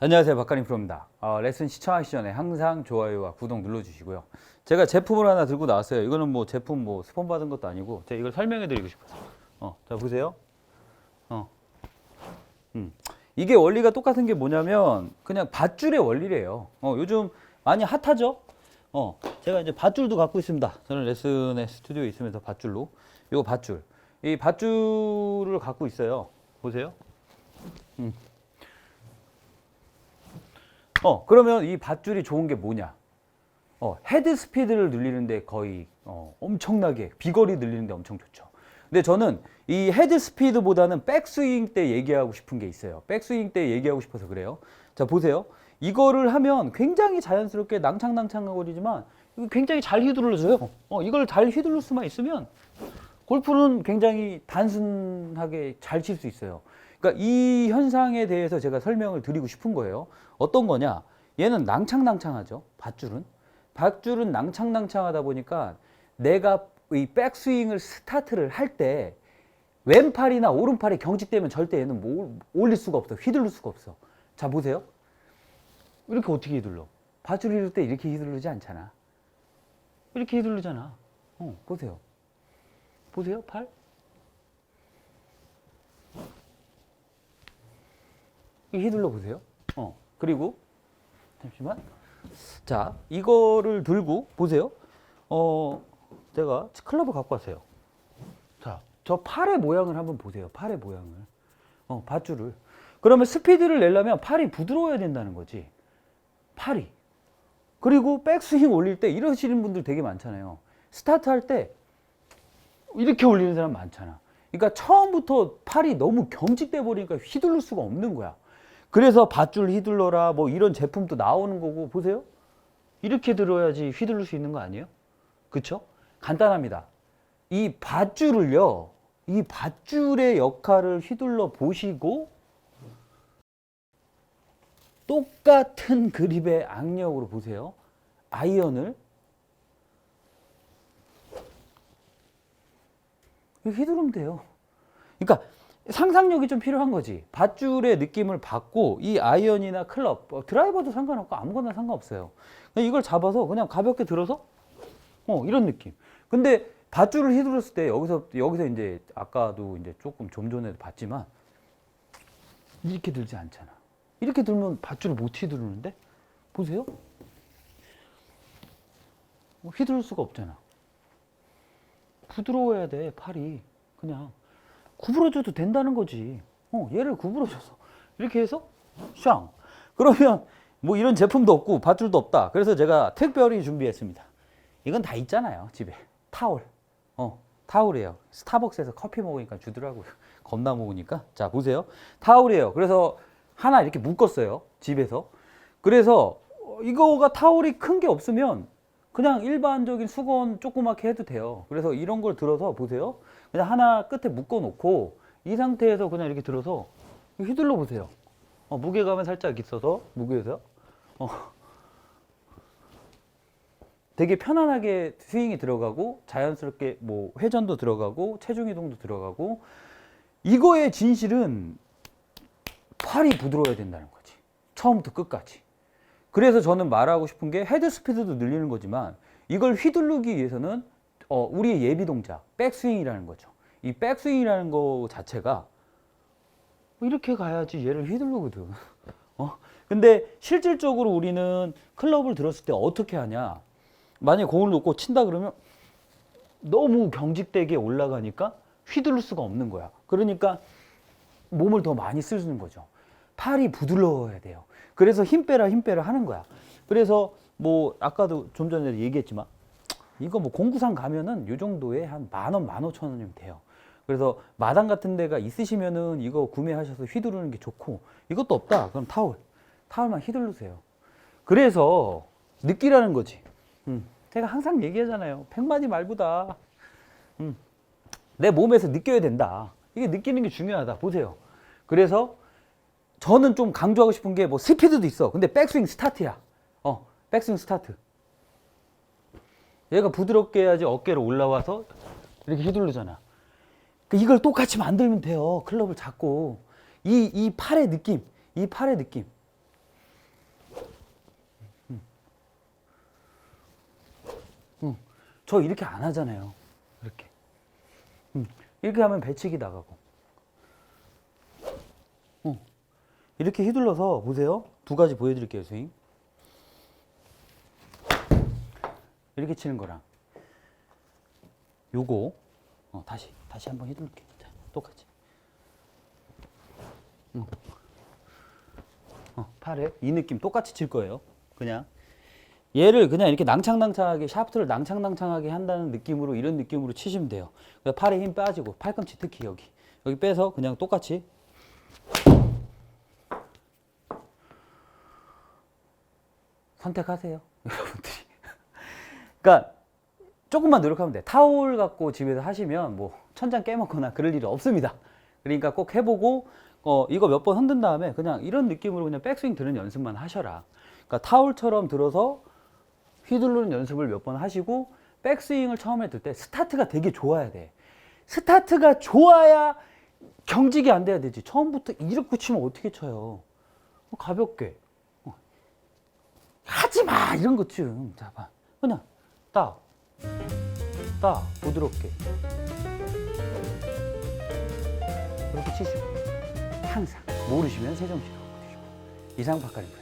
안녕하세요 박가림 프로입니다. 어, 레슨 시청하기 전에 항상 좋아요와 구독 눌러주시고요. 제가 제품을 하나 들고 나왔어요. 이거는 뭐 제품 뭐 스폰 받은 것도 아니고 제가 이걸 설명해 드리고 싶어서. 어, 자 보세요. 어, 음. 이게 원리가 똑같은 게 뭐냐면 그냥 밧줄의 원리래요. 어, 요즘 많이 핫하죠. 어, 제가 이제 밧줄도 갖고 있습니다. 저는 레슨에 스튜디오에 있으면서 밧줄로. 이거 밧줄. 이 밧줄을 갖고 있어요. 보세요. 어, 그러면 이 밧줄이 좋은 게 뭐냐? 어, 헤드 스피드를 늘리는데 거의 어, 엄청나게 비거리 늘리는데 엄청 좋죠. 근데 저는 이 헤드 스피드보다는 백스윙 때 얘기하고 싶은 게 있어요. 백스윙 때 얘기하고 싶어서 그래요. 자 보세요. 이거를 하면 굉장히 자연스럽게 낭창낭창거리지만 굉장히 잘 휘둘러져요. 어, 이걸 잘 휘둘를 수만 있으면 골프는 굉장히 단순하게 잘 칠 수 있어요. 그러니까 이 현상에 대해서 제가 설명을 드리고 싶은 거예요. 어떤 거냐? 얘는 낭창낭창하죠. 밧줄은. 밧줄은 낭창낭창하다 보니까 내가 이 백스윙을 스타트를 할 때 왼팔이나 오른팔이 경직되면 절대 얘는 뭐 올릴 수가 없어. 휘둘릴 수가 없어. 자, 보세요. 이렇게 어떻게 휘둘러? 밧줄 휘둘 때 이렇게 휘두르지 않잖아. 이렇게 휘두르잖아. 어, 보세요. 보세요, 팔. 이 휘둘러 보세요. 어, 그리고 잠시만. 자, 이거를 들고 보세요. 어, 제가 클럽을 갖고 왔어요. 자, 저 팔의 모양을 한번 보세요. 팔의 모양을. 어, 밧줄을. 그러면 스피드를 내려면 팔이 부드러워야 된다는 거지. 팔이. 그리고 백스윙 올릴 때 이러시는 분들 되게 많잖아요. 스타트 할 때 이렇게 올리는 사람 많잖아. 그러니까 처음부터 팔이 너무 경직돼 버리니까 휘둘를 수가 없는 거야. 그래서 밧줄 휘둘러라 뭐 이런 제품도 나오는 거고 보세요. 이렇게 들어야지 휘둘릴 수 있는 거 아니에요? 그쵸? 간단합니다. 이 밧줄을요. 이 밧줄의 역할을 휘둘러 보시고 똑같은 그립의 악력으로 보세요. 아이언을 휘두르면 돼요. 그러니까 상상력이 좀 필요한 거지. 밧줄의 느낌을 받고 이 아이언이나 클럽, 어, 드라이버도 상관없고 아무거나 상관없어요. 이걸 잡아서 그냥 가볍게 들어서 어 이런 느낌. 근데 밧줄을 휘둘렀을 때 여기서 여기서 이제 아까도 이제 조금 좀 전에도 봤지만 이렇게 들지 않잖아. 이렇게 들면 밧줄을 못 휘두르는데 보세요. 뭐 휘두를 수가 없잖아. 부드러워야 돼 팔이 그냥 구부러져도 된다는 거지. 어, 얘를 구부러져서 이렇게 해서 샹. 그러면 뭐 이런 제품도 없고 밧줄도 없다. 그래서 제가 특별히 준비했습니다. 이건 다 있잖아요 집에 타올. 어, 타올이에요. 스타벅스에서 커피 먹으니까 주더라고요. 겁나 먹으니까. 자 보세요. 타올이에요. 그래서 하나 이렇게 묶었어요 집에서. 그래서 어, 이거가 타올이 큰 게 없으면 그냥 일반적인 수건 조그맣게 해도 돼요. 그래서 이런 걸 들어서 보세요. 그냥 하나 끝에 묶어 놓고 이 상태에서 그냥 이렇게 들어서 휘둘러 보세요. 어, 무게감은 살짝 있어서 무게에서 어. 되게 편안하게 스윙이 들어가고 자연스럽게 뭐 회전도 들어가고 체중 이동도 들어가고 이거의 진실은 팔이 부드러워야 된다는 거지. 처음부터 끝까지. 그래서 저는 말하고 싶은 게 헤드 스피드도 늘리는 거지만 이걸 휘두르기 위해서는 어, 우리의 예비 동작, 백스윙이라는 거죠. 이 백스윙이라는 거 자체가 이렇게 가야지 얘를 휘두르거든. 어? 근데 실질적으로 우리는 클럽을 들었을 때 어떻게 하냐? 만약에 공을 놓고 친다 그러면 너무 경직되게 올라가니까 휘두를 수가 없는 거야. 그러니까 몸을 더 많이 쓰는 거죠. 팔이 부드러워야 돼요. 그래서 힘 빼라 힘 빼라 하는 거야. 그래서 뭐 아까도 좀 전에 얘기했지만 이거 뭐 공구상 가면은 요 정도에 한 만 원, 만 오천 원이면 돼요. 그래서 마당 같은 데가 있으시면은 이거 구매하셔서 휘두르는 게 좋고 이것도 없다. 그럼 타올. 타올만 휘두르세요. 그래서 느끼라는 거지. 음, 제가 항상 얘기하잖아요. 백마디 말보다 음, 내 몸에서 느껴야 된다. 이게 느끼는 게 중요하다. 보세요. 그래서 저는 좀 강조하고 싶은 게 뭐 스피드도 있어. 근데 백스윙 스타트야. 어, 백스윙 스타트. 얘가 부드럽게 해야지 어깨로 올라와서 이렇게 휘둘르잖아. 그러니까 이걸 똑같이 만들면 돼요. 클럽을 잡고. 이, 이 팔의 느낌. 이 팔의 느낌. 음. 음. 저 이렇게 안 하잖아요. 이렇게. 음. 이렇게 하면 배치기 나가고. 이렇게 휘둘러서 보세요. 두 가지 보여드릴게요, 스윙. 이렇게 치는 거랑 요거 어, 다시 다시 한번 휘둘러게. 자, 똑같이. 응. 어, 팔에 이 느낌 똑같이 칠 거예요. 그냥 얘를 그냥 이렇게 낭창낭창하게 샤프트를 낭창낭창하게 한다는 느낌으로 이런 느낌으로 치시면 돼요. 팔에 힘 빠지고 팔꿈치 특히 여기 여기 빼서 그냥 똑같이 선택하세요, 여러분들이. 그러니까 조금만 노력하면 돼. 타올 갖고 집에서 하시면 뭐 천장 깨먹거나 그럴 일이 없습니다. 그러니까 꼭 해보고 어 이거 몇 번 흔든 다음에 그냥 이런 느낌으로 그냥 백스윙 드는 연습만 하셔라. 그러니까 타올처럼 들어서 휘두르는 연습을 몇 번 하시고 백스윙을 처음에 들 때 스타트가 되게 좋아야 돼. 스타트가 좋아야 경직이 안 돼야 되지. 처음부터 이렇게 치면 어떻게 쳐요? 어, 가볍게. 어. 하지 마 이런 것 좀. 자 봐. 그냥 딱, 딱 부드럽게. 이렇게 치시고 항상 모르시면 계시고 이상 바깥입니다.